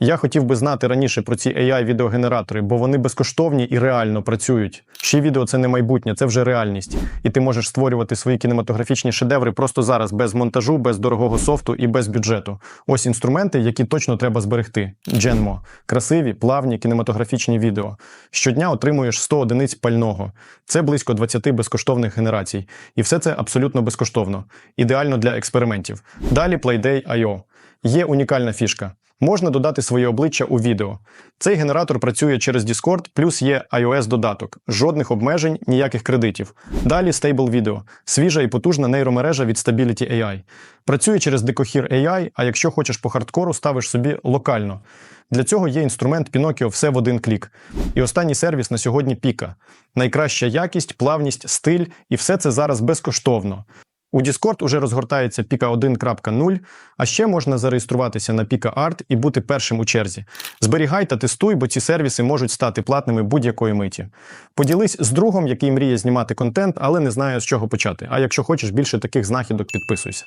Я хотів би знати раніше про ці AI-відеогенератори, бо вони безкоштовні і реально працюють. Ще відео це не майбутнє, це вже реальність. І ти можеш створювати свої кінематографічні шедеври просто зараз, без монтажу, без дорогого софту і без бюджету. Ось інструменти, які точно треба зберегти. Genmo. красиві, плавні кінематографічні відео. Щодня отримуєш 100 одиниць пального. Це близько 20 безкоштовних генерацій. І все це абсолютно безкоштовно. Ідеально для експериментів. Далі Playday.io. Є унікальна фішка. Можна додати своє обличчя у відео. Цей генератор працює через Discord, плюс є iOS-додаток. Жодних обмежень, ніяких кредитів. Далі Stable Video. Свіжа і потужна нейромережа від Stability AI. Працює через Decoher AI, а якщо хочеш по хардкору, ставиш собі локально. Для цього є інструмент Pinocchio все в один клік. І останній сервіс на сьогодні Піка. Найкраща якість, плавність, стиль, і все це зараз безкоштовно. У Discord уже розгортається Pika 1.0, а ще можна зареєструватися на Pika Art і бути першим у черзі. Зберігай та тестуй, бо ці сервіси можуть стати платними будь-якої миті. Поділись з другом, який мріє знімати контент, але не знає з чого почати. А якщо хочеш більше таких знахідок, підписуйся.